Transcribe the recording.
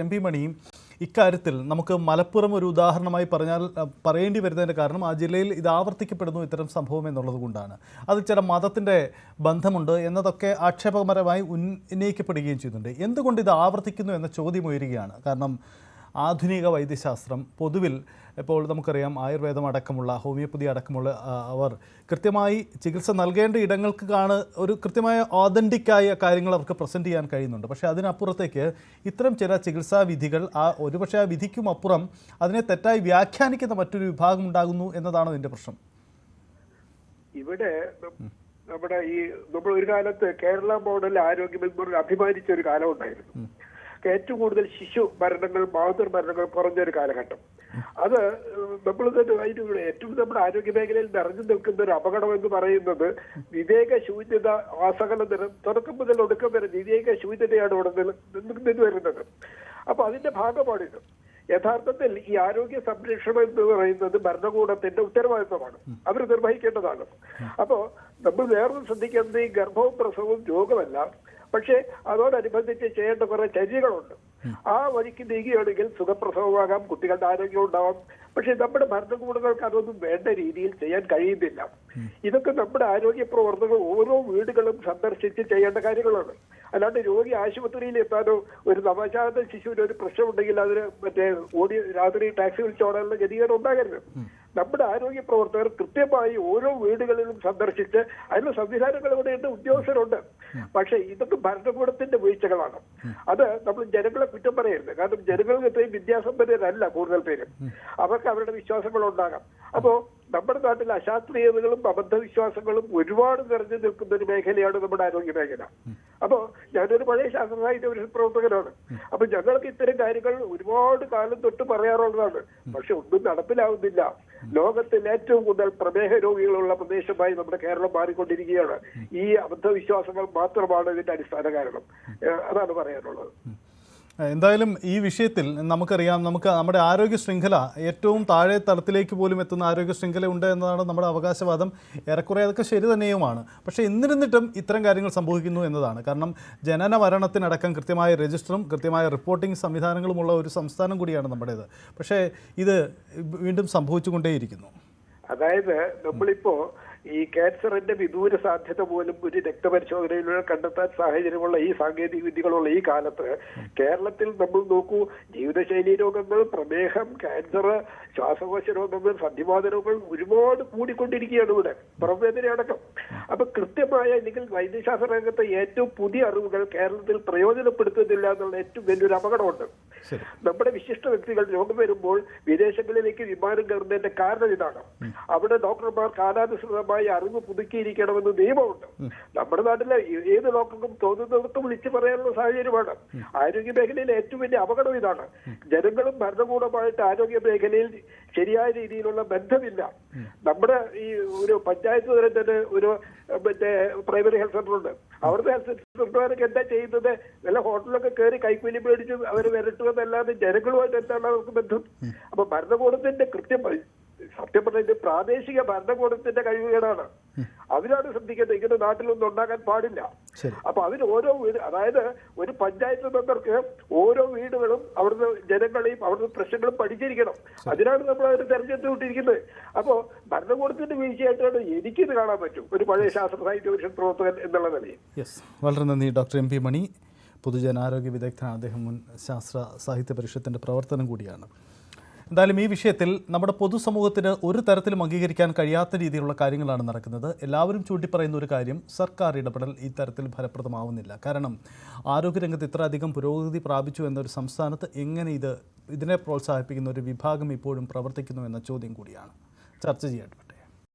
M P മണിയും ഇക്കാര്യത്തിൽ നമുക്ക് മലപ്പുറം ഒരു ഉദാഹരണമായി പറഞ്ഞാൽ പറയേണ്ടി വരുന്നതിന്റെ കാരണം ആ ജില്ലയിൽ ഇത് ആവർത്തിക്കപ്പെടുന്നു ഇത്തരം സംഭവം എന്നുള്ളത് കൊണ്ടാണ്. അത് ചില മതത്തിന്റെ ബന്ധമുണ്ട് എന്നതൊക്കെ ആക്ഷേപകരമായി ഉന്നയിക്കപ്പെടുകയും ചെയ്യുന്നുണ്ട്. എന്തുകൊണ്ട് ഇത് ആവർത്തിക്കുന്നു എന്ന ചോദ്യം ഉയരുകയാണ്? കാരണം ആധുനിക വൈദ്യശാസ്ത്രം. പൊതുവിൽ ഇപ്പോൾ നമുക്കറിയാം ആയുർവേദം അടക്കമുള്ള ഹോമിയോപ്പതി അടക്കമുള്ള അവർ കൃത്യമായി ചികിത്സ നൽകേണ്ട ഇടങ്ങൾക്ക് കാണ് ഒരു കൃത്യമായ ഓതന്റിക്കായ കാര്യങ്ങൾ അവർക്ക് പ്രസന്റ് ചെയ്യാൻ കഴിയുന്നുണ്ട്. പക്ഷേ അതിനപ്പുറത്തേക്ക് ഇത്തരം ചില ചികിത്സാ വിധികൾ ആ ഒരുപക്ഷെ ആ വിധിക്കും അപ്പുറം അതിനെ തെറ്റായി വ്യാഖ്യാനിക്കുന്ന മറ്റൊരു വിഭാഗം ഉണ്ടാകുന്നു എന്നതാണ് അതിന്റെ പ്രശ്നം. ഇവിടെ നമ്മുടെ ഈ നമ്മൾ ഒരു കാലത്ത് കേരള മോഡൽ ആരോഗ്യമെന്ന് അഭിമാനിച്ച ഒരു കാലം ഉണ്ടായിരുന്നു. ഏറ്റവും കൂടുതൽ ശിശു മരണങ്ങൾ മാതൃ മരണങ്ങൾ കുറഞ്ഞ ഒരു കാലഘട്ടം. അത് നമ്മൾ അതിന് ഏറ്റവും നമ്മുടെ ആരോഗ്യ മേഖലയിൽ നിറഞ്ഞു നിൽക്കുന്ന ഒരു അപകടം എന്ന് പറയുന്നത് വിവേക ശൂന്യത ആസകല നിരം തുടക്കം മുതൽ ഒടുക്കം വരെ വിവേക ശൂന്യതയാണ് ഇവിടെ നിന്ന് വരുന്നത്. അപ്പൊ അതിന്റെ ഭാഗമാണിത്. യഥാർത്ഥത്തിൽ ഈ ആരോഗ്യ സംരക്ഷണം എന്ന് പറയുന്നത് ഭരണകൂടത്തിന്റെ ഉത്തരവാദിത്വമാണ്. അവർ നിർവഹിക്കേണ്ടതാണ്. അപ്പോ നമ്മൾ വേറൊന്നും ശ്രദ്ധിക്കേണ്ടത് ഈ ഗർഭവും പ്രസവവും രോഗമല്ല. പക്ഷേ അതോടനുബന്ധിച്ച് ചെയ്യേണ്ട കുറെ ചര്യകളുണ്ട്. ആ വഴിക്ക് നീങ്ങുകയാണെങ്കിൽ സുഖപ്രസവമാകാം കുട്ടികളുടെ ആരോഗ്യം ഉണ്ടാവാം പക്ഷെ നമ്മുടെ ഭരണകൂടങ്ങൾക്ക് അതൊന്നും വേണ്ട രീതിയിൽ ചെയ്യാൻ കഴിയുന്നില്ല. ഇതൊക്കെ നമ്മുടെ ആരോഗ്യ പ്രവർത്തകർ ഓരോ വീടുകളും സന്ദർശിച്ച് ചെയ്യേണ്ട കാര്യങ്ങളാണ്. അല്ലാണ്ട് രോഗി ആശുപത്രിയിൽ എത്താനോ ഒരു നവജാത ശിശുവിന് ഒരു പ്രശ്നമുണ്ടെങ്കിൽ അതിന് മറ്റേ ഓടി രാത്രി ടാക്സി വിളിച്ചോടാനുള്ള ഗതികേട് ഉണ്ടാകരുത്. നമ്മുടെ ആരോഗ്യ പ്രവർത്തകർ കൃത്യമായി ഓരോ വീടുകളിലും സന്ദർശിച്ച് അതിന് സംവിധാനങ്ങൾ ഇവിടെയുണ്ട് ഉദ്യോഗസ്ഥരുണ്ട്. പക്ഷെ ഇതൊക്കെ ഭരണകൂടത്തിന്റെ വീഴ്ചകളാണ്. അത് നമ്മൾ ജനങ്ങളെ കുറ്റം പറയരുത്. കാരണം ജനങ്ങൾക്ക് ഇത്രയും വിദ്യാസമ്പന്നരല്ല കൂടുതൽ പേര്. അവർക്ക് അവരുടെ വിശ്വാസങ്ങൾ ഉണ്ടാകാം അപ്പോ നമ്മുടെ നാട്ടിൽ അശാസ്ത്രീയതകളും അബദ്ധവിശ്വാസങ്ങളും ഒരുപാട് നിറഞ്ഞു നിൽക്കുന്ന ഒരു മേഖലയാണ് നമ്മുടെ ആരോഗ്യ മേഖല. അപ്പോ ഞാനൊരു പഴയ ശാസ്ത്ര സാഹിത്യ പരിഷത്ത് പ്രവർത്തകനാണ്. അപ്പൊ ഞങ്ങൾക്ക് ഇത്തരം കാര്യങ്ങൾ ഒരുപാട് കാലം തൊട്ട് പറയാറുള്ളതാണ്. പക്ഷെ ഒന്നും നടപ്പിലാവുന്നില്ല. ലോകത്തിൽ ഏറ്റവും കൂടുതൽ പ്രമേഹ രോഗികളുള്ള പ്രദേശമായി നമ്മുടെ കേരളം മാറിക്കൊണ്ടിരിക്കുകയാണ്. ഈ അബദ്ധവിശ്വാസങ്ങൾ മാത്രമാണ് ഇതിന്റെ അടിസ്ഥാന കാരണം. അതാണ് പറയാനുള്ളത്. എന്തായാലും ഈ വിഷയത്തിൽ നമുക്കറിയാം നമുക്ക് നമ്മുടെ ആരോഗ്യ ശൃംഖല ഏറ്റവും താഴെ തലത്തിലേക്ക് പോലും എത്തുന്ന ആരോഗ്യ ശൃംഖല ഉണ്ട് എന്നതാണ് നമ്മുടെ അവകാശവാദം. ഏറെക്കുറെ അതൊക്കെ ശരി തന്നെയുമാണ്. പക്ഷേ എന്നിരുന്നിട്ടും ഇത്തരം കാര്യങ്ങൾ സംഭവിക്കുന്നു എന്നതാണ്. കാരണം ജനന മരണത്തിനടക്കം കൃത്യമായ രജിസ്റ്ററും കൃത്യമായ റിപ്പോർട്ടിംഗ് സംവിധാനങ്ങളുമുള്ള ഒരു സംസ്ഥാനം കൂടിയാണ് നമ്മുടേത്. പക്ഷേ ഇത് വീണ്ടും സംഭവിച്ചുകൊണ്ടേയിരിക്കുന്നു. അതായത് നമ്മളിപ്പോ ഈ ക്യാൻസറിന്റെ വിദൂര സാധ്യത പോലും ഒരു രക്തപരിശോധനയിലൂടെ കണ്ടെത്താൻ സാഹചര്യമുള്ള ഈ സാങ്കേതിക വിദ്യകളുള്ള ഈ കാലത്ത് കേരളത്തിൽ നമ്മൾ നോക്കൂ ജീവിതശൈലി രോഗങ്ങൾ പ്രമേഹം ക്യാൻസർ ശ്വാസകോശ രോഗങ്ങൾ സന്ധിവാത രോഗങ്ങൾ ഒരുപാട് കൂടിക്കൊണ്ടിരിക്കുകയാണ് ഇവിടെ. പുറംവേദന അടക്കം അപ്പൊ കൃത്യമായ അല്ലെങ്കിൽ വൈദ്യശാസ്ത്ര രംഗത്തെ ഏറ്റവും പുതിയ അറിവുകൾ കേരളത്തിൽ പ്രയോജനപ്പെടുത്തുന്നില്ല എന്നുള്ള ഏറ്റവും വലിയൊരു അപകടമുണ്ട്. നമ്മുടെ വിശിഷ്ട വ്യക്തികൾ രോഗം വരുമ്പോൾ വിദേശങ്ങളിലേക്ക് വിമാനം കയറുന്നതിന്റെ കാരണം ഇതാണ്. അവിടെ ഡോക്ടർമാർ കാലാനുസൃതമായി അറിവ് പുതുക്കിയിരിക്കണമെന്ന് നിയമമുണ്ട്. നമ്മുടെ നാട്ടിലെ ഏത് ഡോക്ടർക്കും തോന്നുന്നിടത്ത് വിളിച്ചു പറയാനുള്ള സാഹചര്യമാണ്. ആരോഗ്യ മേഖലയിൽ ഏറ്റവും വലിയ അപകടം ഇതാണ്. ജനങ്ങളും ഭരണകൂടമായിട്ട് ആരോഗ്യ മേഖലയിൽ ശരിയായ രീതിയിലുള്ള ബന്ധമില്ല. നമ്മുടെ ഈ ഒരു പഞ്ചായത്ത് തലത്തിൽ തന്നെ ഒരു മറ്റേ പ്രൈമറി ഹെൽത്ത് സെന്റർ ഉണ്ട് അവരുടെ ഹെൽത്ത് സെന്റർമാരൊക്കെ എന്താ ചെയ്യുന്നത്? വല്ല ഹോട്ടലൊക്കെ കയറി കൈക്കൂലി മേടിച്ച് അവർ വരട്ടുമെന്നല്ലാതെ ജനങ്ങളുമായിട്ട് എന്താണ് അവർക്ക് ബന്ധം? അപ്പൊ ഭരണകൂടത്തിന്റെ കൃത്യം സത്യം പറഞ്ഞ പ്രാദേശിക ഭരണകൂടത്തിന്റെ കഴിവുകേടാണ്. അതിനാണ് ശ്രദ്ധിക്കേണ്ടത്. ഇങ്ങനെ നാട്ടിലൊന്നും ഉണ്ടാകാൻ പാടില്ല. അപ്പൊ അവർ ഓരോ വീട് അതായത് ഒരു പഞ്ചായത്ത് മെമ്പർക്ക് ഓരോ വീടുകളും അവിടുന്ന് ജനങ്ങളെയും അവിടുന്ന് പ്രശ്നങ്ങളും പഠിച്ചിരിക്കണം അതിനാണ് നമ്മൾ അവർ തെരഞ്ഞെടുത്ത് വിട്ടിരിക്കുന്നത്. അപ്പോ ഭരണകൂടത്തിന്റെ വീഴ്ചയായിട്ടാണ് എനിക്കിത് കാണാൻ പറ്റും. ഒരു പഴയ ശാസ്ത്ര സാഹിത്യ പരിഷത്ത് പ്രവർത്തകൻ എന്നുള്ള നിലയിൽ. വളരെ നന്ദി ഡോക്ടർ എം പി മണി. പൊതുജനാരോഗ്യ വിദഗ്ധനാണ് അദ്ദേഹം മുൻ ശാസ്ത്ര സാഹിത്യ പരിഷത്തിന്റെ പ്രവർത്തനം കൂടിയാണ്. എന്തായാലും ഈ വിഷയത്തിൽ നമ്മുടെ പൊതുസമൂഹത്തിന് ഒരു തരത്തിലും അംഗീകരിക്കാൻ കഴിയാത്ത രീതിയിലുള്ള കാര്യങ്ങളാണ് നടക്കുന്നത്. എല്ലാവരും ചൂണ്ടിപ്പറയുന്ന ഒരു കാര്യം സർക്കാർ ഇടപെടൽ ഈ തരത്തിൽ ഫലപ്രദമാവുന്നില്ല. കാരണം ആരോഗ്യരംഗത്ത് ഇത്ര അധികം പുരോഗതി പ്രാപിച്ചു എന്നൊരു സംസ്ഥാനത്ത് എങ്ങനെ ഇത് ഇതിനെ പ്രോത്സാഹിപ്പിക്കുന്ന ഒരു വിഭാഗം ഇപ്പോഴും പ്രവർത്തിക്കുന്നു എന്ന ചോദ്യം കൂടിയാണ്. ചർച്ച ചെയ്യേണ്ടത്